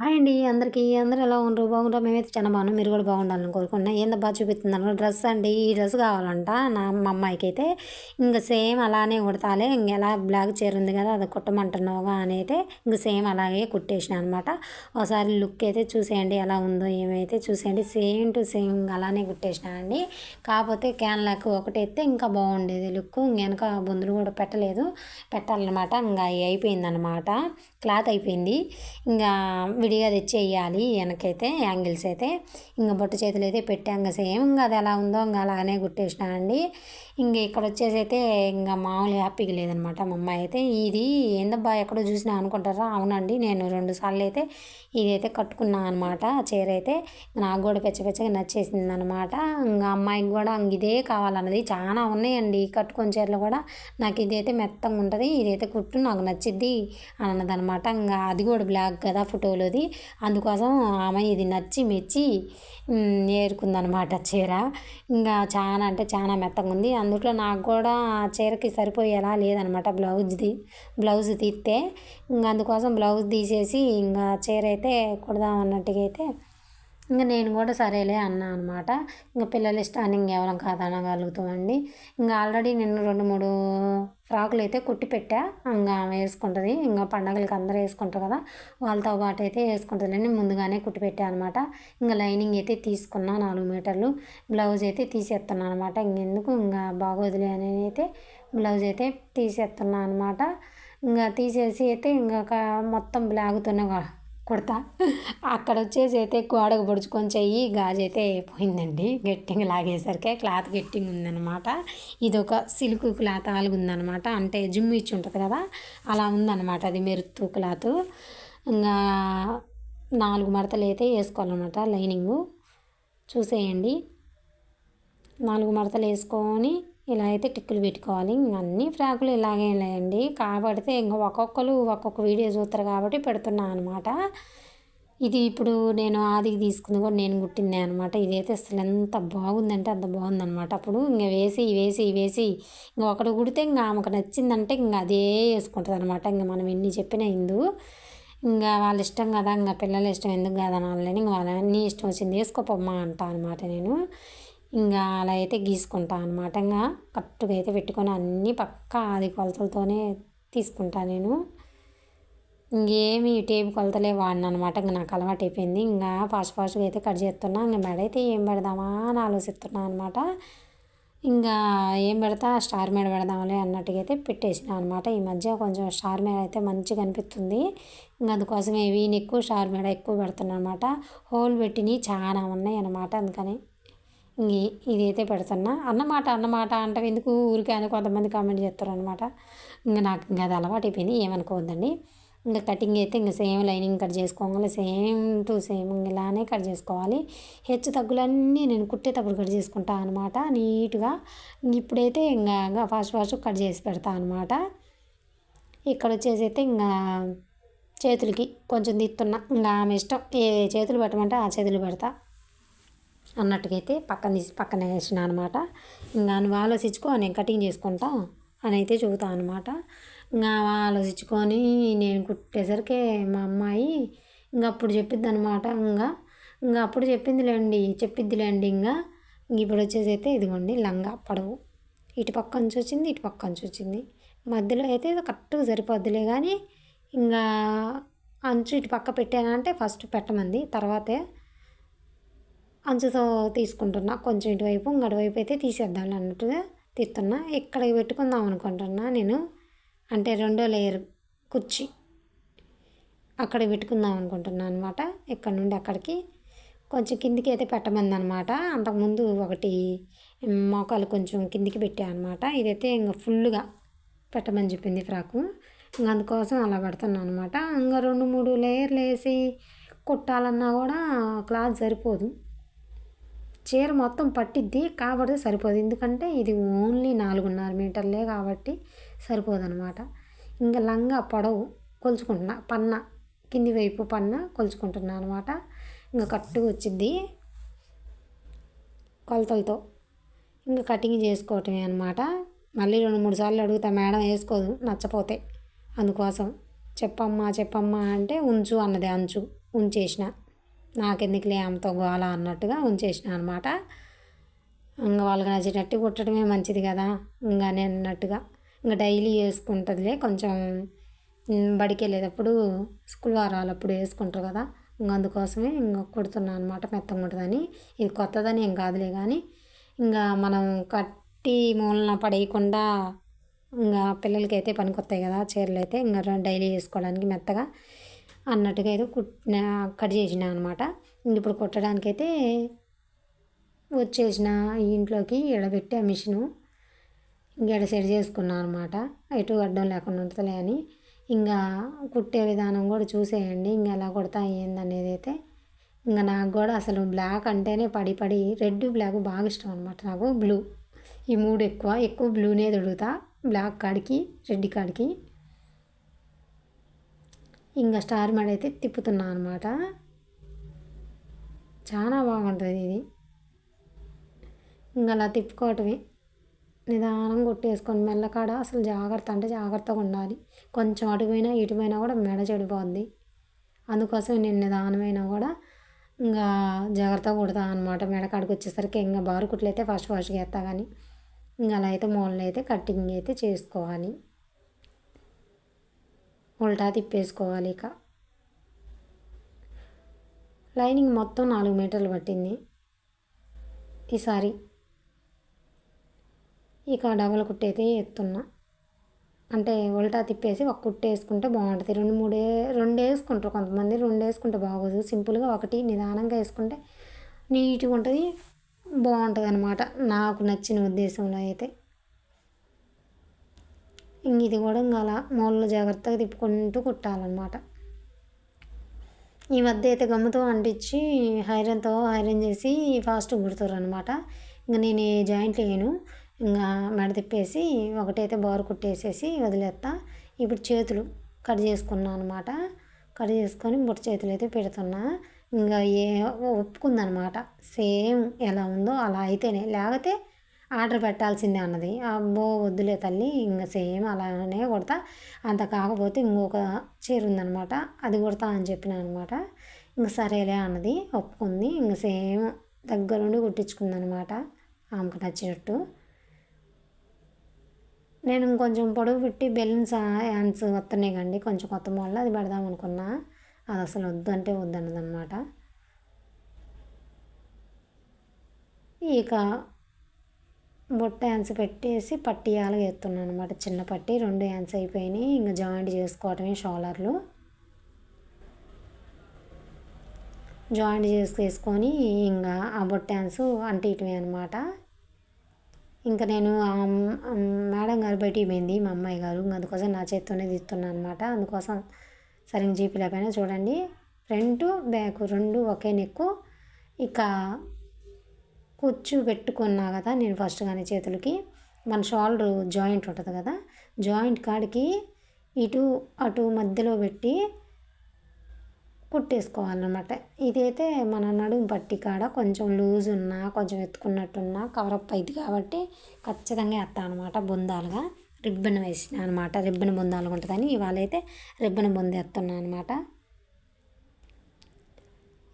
Hi అండి అందరికీ. అందరూ ఎలా ఉండరు బాగుంటారు మేమైతే చాలా బాగున్నాం. మీరు కూడా బాగుండాలని కోరుకున్నా ఏందబ్బా చూపిస్తున్నాను? డ్రెస్ అండి. ఈ డ్రెస్ కావాలంట. నా మా అమ్మాయికి అయితే ఇంకా సేమ్ అలానే కుడతాలే. ఇంక ఎలా బ్లాక్ చీర ఉంది కదా అది కుట్టమంటున్నావుగా అని అయితే ఇంక సేమ్ అలాగే కుట్టేసిన అనమాట ఒకసారి లుక్ అయితే చూసేయండి ఎలా ఉందో ఏమైతే చూసేయండి. సేమ్ టు సేమ్ అలానే కుట్టేసిన అండి. కాకపోతే క్యాన్ లాక్ ఒకటి అయితే ఇంకా బాగుండేది లుక్. వెనక బొందులు కూడా పెట్టలేదు. పెట్టాలన్నమాట. ఇంకా అయిపోయిందనమాట క్లాత్ అయిపోయింది. ఇంకా విడిగా తెచ్చేయాలి. వెనకైతే యాంగిల్స్ అయితే. ఇంకా బొట్టు చేతులు అయితే పెట్టాం సేమ్. ఇంకా అది ఎలా ఉందో ఇంకా అలానే గుట్టేసినా అండి ఇంక ఇక్కడ వచ్చేసి అయితే ఇంకా మామూలు హ్యాపీగా లేదనమాట మా అమ్మాయి అయితే. ఇది ఏందబ్బా ఎక్కడో చూసినా అనుకుంటారా? అవునండి నేను రెండు సార్లు అయితే ఇదైతే కట్టుకున్నాను అనమాట. చీర అయితే నాకు కూడా పెచ్చపెచ్చగా నచ్చేసింది అనమాట ఇంకా అమ్మాయికి కూడా ఇదే కావాలన్నది. చాలా ఉన్నాయండి కట్టుకొని చీరలు కూడా. నాకు ఇదైతే మెత్తంగా ఉంటుంది ఇదైతే కుట్టు నాకు నచ్చిద్ది అని అన్నదనమాట. ఇంకా అది కూడా బ్లాక్ కదా ఫోటోలోది. అందుకోసం ఆమె ఇది నచ్చి మెచ్చి ఏరుకుందనమాట చీర. ఇంకా చాలా అంటే చాలా మెత్తగా ఉంది. అందులో నాకు కూడా ఆ చీరకి సరిపోయేలా లేదనమాట బ్లౌజ్ది. బ్లౌజ్ తీస్తే ఇంకా అందుకోసం బ్లౌజ్ తీసేసి ఇంకా చీర అయితే కుడదాం అన్నట్టుగా అయితే ఇంకా నేను కూడా సరేలే అన్నా అనమాట ఇంకా పిల్లల ఇష్టాన్ని ఇంకెవరం కాదనగలుగుతామండి. ఇంకా ఆల్రెడీ నేను రెండు మూడు ఫ్రాకులు అయితే కుట్టి పెట్టా. ఇంకా వేసుకుంటుంది. ఇంకా పండగలకి అందరూ వేసుకుంటారు కదా వాళ్ళతో పాటు అయితే వేసుకుంటుందని ముందుగానే కుట్టి పెట్టా అనమాట ఇంకా లైనింగ్ అయితే తీసుకున్నా నాలుగు మీటర్లు. బ్లౌజ్ అయితే తీసేస్తున్నాను అనమాట ఇంకెందుకు ఇంకా బాగోదులే అని అయితే బ్లౌజ్ అయితే తీసేస్తున్నా అనమాట ఇంకా తీసేసి అయితే ఇంకా మొత్తం బ్లాగుతున్నా కుడతా. అక్కడ వచ్చేసి అయితే గోడకు పొడుచుకొని చెయ్యి గాజు అయితే పోయిందండి గెట్టింగ్ లాగేసరికి క్లాత్ గెట్టింగ్ ఉందన్నమాట. ఇది ఒక సిల్క్ క్లాత్ ఆలుగుందనమాట అంటే జిమ్ ఇచ్చి ఉంటుంది కదా అలా ఉందన్నమాట అది మెరుతు క్లాత్. ఇంకా నాలుగు మడతలు అయితే వేసుకోవాలన్నమాట లైనింగు. చూసేయండి. నాలుగు మడతలు వేసుకొని ఇలా అయితే టిక్కులు పెట్టుకోవాలి. అన్ని ఫ్రాకులు ఇలాగే లేండి. కాబడితే ఇంకా ఒక్కొక్కరు ఒక్కొక్క వీడియో చూస్తారు కాబట్టి పెడుతున్నాను అనమాట ఇది ఇప్పుడు నేను ఆదికి తీసుకుంది కూడా నేను కుట్టిందే అనమాట ఇదైతే అసలు ఎంత బాగుందంటే అంత బాగుందనమాట అప్పుడు ఇంకా వేసి వేసి వేసి ఇంకా ఒకటి కుడితే ఇంకా ఆమెకు నచ్చిందంటే ఇంకా అదే వేసుకుంటుంది అనమాట ఇంకా మనం ఎన్ని చెప్పినా ఇందు ఇంకా వాళ్ళ ఇష్టం కదా ఇంకా పిల్లల ఇష్టం ఎందుకు కాదనాలని ఇంకా వాళ్ళని ఇష్టం వచ్చింది వేసుకోపమ్మా అంటా అనమాట నేను. ఇంకా అలా అయితే గీసుకుంటాను అనమాట ఇంకా కరెక్ట్గా అయితే పెట్టుకొని అన్నీ పక్కా ఆది కొలతలతోనే తీసుకుంటాను నేను. ఇంకేమి టేపు కొలతలే వాడిన అనమాట ఇంకా నాకు అలవాటు అయిపోయింది. ఇంకా ఫాస్ట్ ఫాస్ట్గా అయితే కట్ చేస్తున్నా. ఇంకా మెడ అయితే ఏం పెడదామా అని ఆలోచిస్తున్నా అనమాట ఇంకా ఏం పెడతా స్టార్ మేడ పెడదాంలే అన్నట్టుగా అయితే పెట్టేసిన అనమాట ఈ మధ్య కొంచెం స్టార్ మేడ అయితే మంచిగా అనిపిస్తుంది. ఇంకా అందుకోసమే వీని ఎక్కువ స్టార్ మేడ ఎక్కువ పెడుతున్నా అనమాట హోల్ పెట్టినవి చాలా ఉన్నాయి అనమాట అందుకని. ఇదైతే పెడుతున్నా. అన్నమాట అన్నమాట అంటే ఎందుకు ఊరికే అని కొంతమంది కామెంట్ చేస్తారు అనమాట ఇంకా నాకు ఇంకా అది అలవాటు అయిపోయింది. ఏమనుకోవద్దండి. ఇంకా కటింగ్ అయితే ఇంకా సేమ్ లైనింగ్ కట్ చేసుకోవాలి. సేమ్ టు సేమ్ ఇలానే కట్ చేసుకోవాలి. హెచ్చు తగ్గులన్నీ నేను కుట్టేటప్పుడు కట్ చేసుకుంటా అనమాట నీట్గా. ఇప్పుడైతే ఇంకా ఫాస్ట్ ఫాస్ట్ కట్ చేసి పెడతా అనమాట ఇక్కడ వచ్చేసి అయితే ఇంకా చేతులకి కొంచెం తిత్తున్నా. ఇంకా ఆమె ఇష్టం. ఏ చేతులు పెట్టమంటే ఆ చేతులు పెడతా. అన్నట్టుగా అయితే పక్కన తీసి పక్కన వేసిన అనమాట ఇంకా నువ్వు ఆలోచించుకో నేను కటింగ్ చేసుకుంటా అని అయితే చెబుతా అనమాట ఇంకా ఆలోచించుకొని నేను కుట్టేసరికి మా అమ్మాయి ఇంకా అప్పుడు చెప్పిద్ది అనమాట ఇంకా ఇంకా అప్పుడు చెప్పిందిలేండి చెప్పిద్దిలేండి ఇంకా ఇప్పుడు వచ్చేసి అయితే ఇదిగోండి లంగా పడవు. ఇటు పక్క నుంచి వచ్చింది ఇటు పక్క నుంచి వచ్చింది. మధ్యలో అయితే కరెక్ట్గా సరిపోద్దిలే కానీ ఇంకా అంచు ఇటు పక్క పెట్టానంటే ఫస్ట్ పెట్టమంది. తర్వాతే అంచుతో తీసుకుంటున్నా. కొంచెం ఇటువైపు అటువైపు అయితే తీసేద్దాం అన్నట్టుగా తీస్తున్నా. ఇక్కడ పెట్టుకుందాం అనుకుంటున్నా నేను. అంటే రెండో లేయర్ కుర్చీ అక్కడ పెట్టుకుందాం అనుకుంటున్నా అనమాట ఇక్కడ నుండి అక్కడికి. కొంచెం కిందికి అయితే పెట్టమంది అనమాట అంతకుముందు ఒకటి మోకాలు కొంచెం కిందికి పెట్టా అనమాట ఇదైతే ఇంకా ఫుల్గా పెట్టమని చెప్పింది ఫ్రాకు. ఇంకా అందుకోసం అలా పెడుతున్నాను అనమాట ఇంకా రెండు మూడు లేయర్లు వేసి కుట్టాలన్నా కూడా క్లాత్ సరిపోదు. చీర మొత్తం పట్టిద్ది కాబట్టి సరిపోదు. ఎందుకంటే ఇది ఓన్లీ నాలుగున్నర మీటర్లే కాబట్టి సరిపోదు అనమాట ఇంకా లంగా పొడవు కొలుచుకుంటున్నా పన్న కింది వైపు పన్న కొలుచుకుంటున్నా అనమాట ఇంకా కట్టుగా వచ్చింది కొలతలతో. ఇంకా కటింగ్ చేసుకోవటమే అనమాట మళ్ళీ రెండు మూడు సార్లు అడుగుతా మేడం వేసుకోదు నచ్చపోతే. అందుకోసం చెప్పమ్మా చెప్పమ్మా అంటే ఉంచు అన్నది అంచు ఉంచేసిన. నాకెందుకులే ఆమెతో గోల అన్నట్టుగా ఉంచేసిన అనమాట ఇంకా వాళ్ళకి నచ్చినట్టు కుట్టడమే మంచిది కదా ఇంకా నేను అన్నట్టుగా. ఇంకా డైలీ వేసుకుంటుందిలే కొంచెం బడికి వెళ్ళేటప్పుడు స్కూల్ వారాలప్పుడు వేసుకుంటారు కదా ఇంకా అందుకోసమే ఇంకా కుడుతున్నాను అనమాట మెత్తగా ఉంటుందని ఇది కొత్తదని ఏం కాదులే కానీ ఇంకా మనం కట్టి మూలన పడేయకుండా ఇంకా పిల్లలకి అయితే పనికొస్తాయి కదా చీరలు అయితే ఇంకా డైలీ వేసుకోవడానికి మెత్తగా. అన్నట్టుగా ఏదో కుట్ కట్ చేసిన అనమాట ఇప్పుడు కుట్టడానికైతే వచ్చేసిన ఇంట్లోకి ఎడబెట్టి ఆ మిషను ఇంకెడ సెట్ చేసుకున్నాను అనమాట ఎటు అడ్డం లేకుండా ఉంటుందిలే అని. ఇంకా కుట్టే విధానం కూడా చూసేయండి. ఇంకా ఎలా కుడతా ఏందనేది అయితే ఇంకా నాకు కూడా అసలు బ్లాక్ అంటేనే పడి పడి రెడ్ బ్లాక్ బాగా ఇష్టం అనమాట నాకు. బ్లూ. ఈ మూడు ఎక్కువ. ఎక్కువ బ్లూనే దొడుగుతా బ్లాక్ కాడికి రెడ్ కాడికి. ఇంకా స్టార్ మడ్ అయితే తిప్పుతున్నా అనమాట చాలా బాగుంటుంది ఇది. ఇంకా అలా తిప్పుకోవటమే. నిదానం కొట్టేసుకొని మెల్లకాడ అసలు జాగ్రత్త అంటే జాగ్రత్తగా ఉండాలి. కొంచెం అటు పోయినా కూడా మెడ చెడిపోద్ది. అందుకోసం నేను నిదానమైనా కూడా ఇంకా జాగ్రత్తగా కొడతా అనమాట మెడకాడికి వచ్చేసరికి ఇంకా బారుకుట్లు అయితే ఫస్ట్ ఫస్ట్గా వేస్తా కానీ ఇంకా అలా అయితే మూలలు అయితే కట్టింగ్ అయితే చేసుకోవాలి. ఉల్టా తిప్పేసుకోవాలి ఇక. లైనింగ్ మొత్తం నాలుగు మీటర్లు పట్టింది. ఈసారి ఇక డబల్ కుట్టైతే ఎత్తున్నా. అంటే ఉల్టా తిప్పేసి ఒక కుట్టు వేసుకుంటే బాగుంటుంది. రెండు మూడే రెండు వేసుకుంటారు కొంతమంది. రెండు వేసుకుంటే బాగోదు. సింపుల్గా ఒకటి నిదానంగా వేసుకుంటే నీట్గా ఉంటుంది. బాగుంటుంది అనమాట నాకు నచ్చిన ఉద్దేశంలో అయితే. ఇంక ఇది కూడా ఇంకా అలా మూలలో జాగ్రత్తగా తిప్పుకుంటూ కుట్టాలన్నమాట. ఈ మధ్య అయితే గమ్ముతో అంటించి ఐరన్తో ఐరన్ చేసి ఫాస్ట్ కుడతారు అనమాట ఇంకా నేను జాయింట్ వేయను ఇంకా మెడ తిప్పేసి ఒకటైతే బారు కుట్టేసేసి వదిలేస్తా ఇప్పుడు చేతులు కట్ చేసుకున్నాను అనమాట కట్ చేసుకొని బుట్ట చేతులు అయితే పెడుతున్నా. ఇంకా ఏ ఒప్పుకుందనమాట సేమ్ ఎలా ఉందో అలా అయితేనే. లేకపోతే ఆర్డర్ పెట్టాల్సిందే అన్నది. అబ్బో వద్దులే తల్లి ఇంకా సేమ్ అలానే కొడతా. అంత కాకపోతే ఇంకొక చీర ఉందనమాట అది కుడతా అని చెప్పిన అనమాట ఇంక సరేలే అన్నది ఒప్పుకుంది. ఇంక సేమ్ దగ్గరుండి కుట్టించుకుందనమాట ఆమెకు నచ్చినట్టు. నేను ఇంకొంచెం పొడవు పెట్టి బెలూన్స్ హ్యాండ్స్ వస్తున్నాయి కండి. కొంచెం కొత్త మోడల్ అది పెడదాం అనుకున్నా. అది అసలు వద్దు అంటే వద్దన్నది అనమాట ఇక బుట్ట యాన్స్ పెట్టేసి పట్టి అలాగే ఎత్తున్నాను అనమాట చిన్న పట్టి రెండు యాన్స్ అయిపోయినాయి. ఇంకా జాయింట్ చేసుకోవటమే షోలర్లు. జాయింట్ తీసుకొని ఇంకా ఆ బుట్ట యాన్స్ అంటే ఇటువే అనమాట ఇంకా నేను మేడం గారు బయటికి పోయింది మా అమ్మాయి గారు. అందుకోసం నా చేత్తోనే తీస్తున్నాను అనమాట అందుకోసం సరిగ్గా పైన చూడండి. ఫ్రంట్ బ్యాక్ రెండు ఒకే నెక్కు. ఇక కుచ్చు పెట్టుకున్నా కదా నేను ఫస్ట్ కానీ చేతులకి. మన షోల్డర్ జాయింట్ ఉంటుంది కదా. జాయింట్ కాడికి ఇటు అటు మధ్యలో పెట్టి కుట్టేసుకోవాలన్నమాట. ఇదైతే మన నడుము పట్టి కాడ కొంచెం లూజ్ ఉన్నా కొంచెం ఎత్తుకున్నట్టున్నా కవరప్ అయింది కాబట్టి ఖచ్చితంగా వేస్తాను అనమాట బొందాలుగా. రిబ్బన్ వేసిన అనమాట రిబ్బన్ బొందాలుగా ఉంటుందని ఇవాళ అయితే రిబ్బన్ బొంద వేస్తున్నాను అనమాట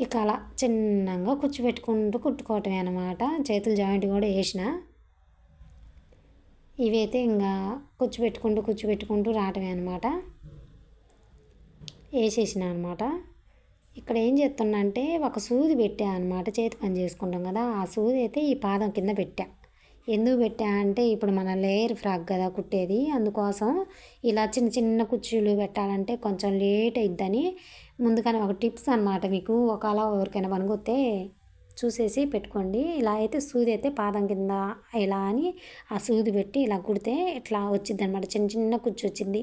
ఇక అలా చిన్నగా కూర్చోబెట్టుకుంటూ కుట్టుకోవటమే అనమాట చేతులు జాయింట్ కూడా వేసిన. ఇవైతే ఇంకా కూర్చోబెట్టుకుంటూ కూర్చోబెట్టుకుంటూ రావటమే అనమాట వేసేసిన అనమాట ఇక్కడ ఏం చేస్తున్నా అంటే ఒక సూది పెట్టా అనమాట చేతి పని చేసుకుంటాం కదా ఆ సూది అయితే ఈ పాదం కింద పెట్టా. ఎందుకు పెట్టా అంటే ఇప్పుడు మన లేయర్ ఫ్రాక్ కదా కుట్టేది అందుకోసం ఇలా చిన్న చిన్న కుర్చీలు పెట్టాలంటే కొంచెం లేట్ అయిద్దని. ముందుగానే ఒక టిప్స్ అనమాట మీకు ఒకలా ఎవరికైనా పనికొస్తే చూసేసి పెట్టుకోండి. ఇలా అయితే సూది అయితే పాదం కింద ఇలా అని ఆ సూది పెట్టి ఇలా కుడితే ఇట్లా వచ్చింది అనమాట చిన్న చిన్న కుర్చీ వచ్చింది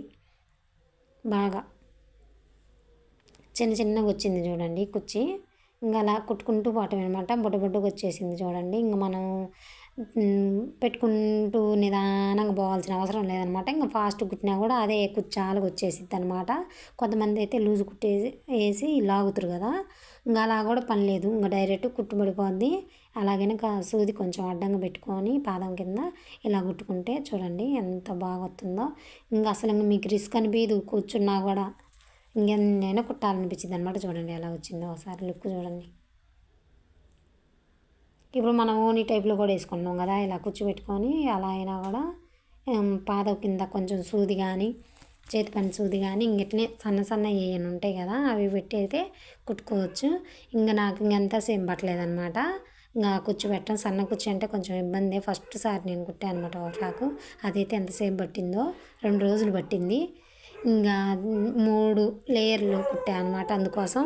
బాగా. చిన్న చిన్నగా వచ్చింది చూడండి కుర్చీ. ఇంకా అలా కుట్టుకుంటూ పోవటం అనమాట బుడ్డ బుడ్డకు వచ్చేసింది చూడండి. ఇంకా మనం పెట్టుకుంటూ నిదానంగా పోవాల్సిన అవసరం లేదనమాట. ఇంకా ఫాస్ట్ కుట్టినా కూడా అదే కుచ్చాలకు వచ్చేసిద్ది అనమాట. కొంతమంది అయితే లూజ్ కుట్టేసి వేసి లాగుతారు కదా. ఇంకా అలా కూడా పని లేదు. ఇంకా డైరెక్ట్ కుట్టుబడిపోద్ది. ఇంకా సూది కొంచెం అడ్డంగా పెట్టుకొని పాదం కింద ఇలా కుట్టుకుంటే చూడండి ఎంత బాగా వస్తుందో. ఇంకా అసలు ఇంకా మీకు రిస్క్ అనిపించదు కూర్చున్నా కూడా. ఇంకెన్నైనా కుట్టాలనిపించింది అనమాట చూడండి ఎలా వచ్చిందో. ఒకసారి లుక్ చూడండి. ఇప్పుడు మనం ఓనీ టైప్లో కూడా వేసుకుంటున్నాం కదా ఇలా కూర్చోబెట్టుకొని అలా అయినా కూడా పాదం కింద కొంచెం సూది కానీ చేతి పని సూది కానీ ఇంకట్లే సన్న సన్న ఏమైనా ఉంటాయి కదా అవి పెట్టి అయితే కుట్టుకోవచ్చు. ఇంకా నాకు ఇంకంతా సేమ్ పట్టలేదనమాట ఇంకా కుచ్చు పెట్టడం సన్న కుచ్చు అంటే కొంచెం ఇబ్బంది. ఫస్ట్ సారి నేను కుట్టాను అనమాట ఒక ఫ్రాకు. అదైతే ఎంతసేపు పట్టిందో రెండు రోజులు పట్టింది. ఇంకా మూడు లేయర్లు కుట్టాను అనమాట అందుకోసం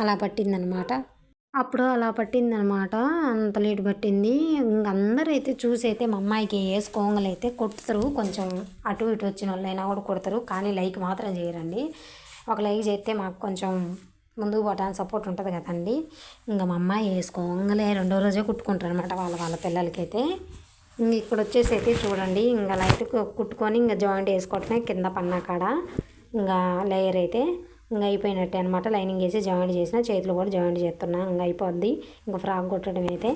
అలా పట్టిందనమాట అప్పుడు అలా పట్టిందనమాట. అంత లేట్ పట్టింది. ఇంక అందరూ అయితే చూసి అయితే మా అమ్మాయికి వేసుకోంగలు అయితే కొడతారు. కొంచెం అటు ఇటు వచ్చిన వాళ్ళైనా కూడా కొడతారు. కానీ లైక్ మాత్రం చేయరండి. ఒక లైక్ చేస్తే మాకు కొంచెం ముందుకు పోవడానికి సపోర్ట్ ఉంటుంది కదండి. ఇంకా మా అమ్మాయి వేసుకోంగలే రెండో రోజే కుట్టుకుంటారు అనమాట వాళ్ళ వాళ్ళ పిల్లలకైతే. ఇంక ఇక్కడ వచ్చేసి అయితే చూడండి. ఇంకా లైట్ కుట్టుకొని ఇంకా జాయింట్ వేసుకోవటమే కింద పన్నా కాడ. ఇంకా లేయర్ అయితే ఇంకా అయిపోయినట్టే అనమాట లైనింగ్ వేసి జాయింట్ చేసిన చేతులు కూడా జాయింట్ చేస్తున్నా. ఇంకా అయిపోద్ది ఇంకా ఫ్రాక్ కుట్టడం అయితే.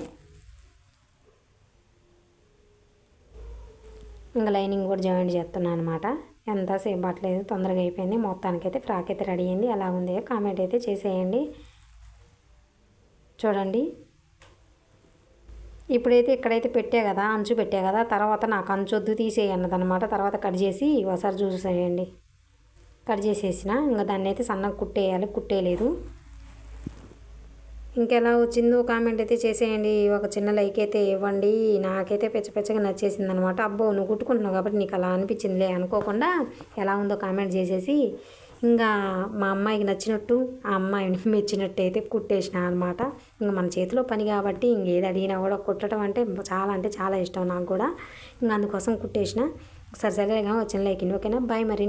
ఇంకా లైనింగ్ కూడా జాయింట్ చేస్తున్నాను అనమాట ఎంతసేపు పట్టలేదు. తొందరగా అయిపోయింది. మొత్తానికైతే ఫ్రాక్ అయితే రెడీ అయింది. ఎలా ఉంది కామెంట్ అయితే చేసేయండి. చూడండి. ఇప్పుడైతే ఇక్కడైతే పెట్టే కదా అంచు పెట్టే కదా తర్వాత నాకు అంచు వద్దు తీసేయన్నదనమాట తర్వాత కట్ చేసి ఒకసారి చూసేయండి. కట్ చేసేసిన. ఇంకా దాన్ని అయితే సన్నగా కుట్టేయాలి. కుట్టేయలేదు ఇంకెలా వచ్చిందో కామెంట్ అయితే చేసేయండి. ఒక చిన్న లైక్ అయితే ఇవ్వండి. నాకైతే పెచ్చ పెచ్చగా నచ్చేసింది అనమాట అబ్బో నువ్వు కుట్టుకుంటున్నావు కాబట్టి నీకు అలా అనిపించిందిలే అనుకోకుండా ఎలా ఉందో కామెంట్ చేసేసి. ఇంకా మా అమ్మాయికి నచ్చినట్టు ఆ అమ్మాయిని మెచ్చినట్టు అయితే కుట్టేసిన అనమాట. ఇంకా మన చేతిలో పని కాబట్టి ఇంకేది అడిగినా కూడా కుట్టడం అంటే చాలా అంటే చాలా ఇష్టం నాకు కూడా. ఇంకా అందుకోసం కుట్టేసిన. సరే సరేగా వచ్చిన లైక్ ఓకేనా బాయ్ మరి.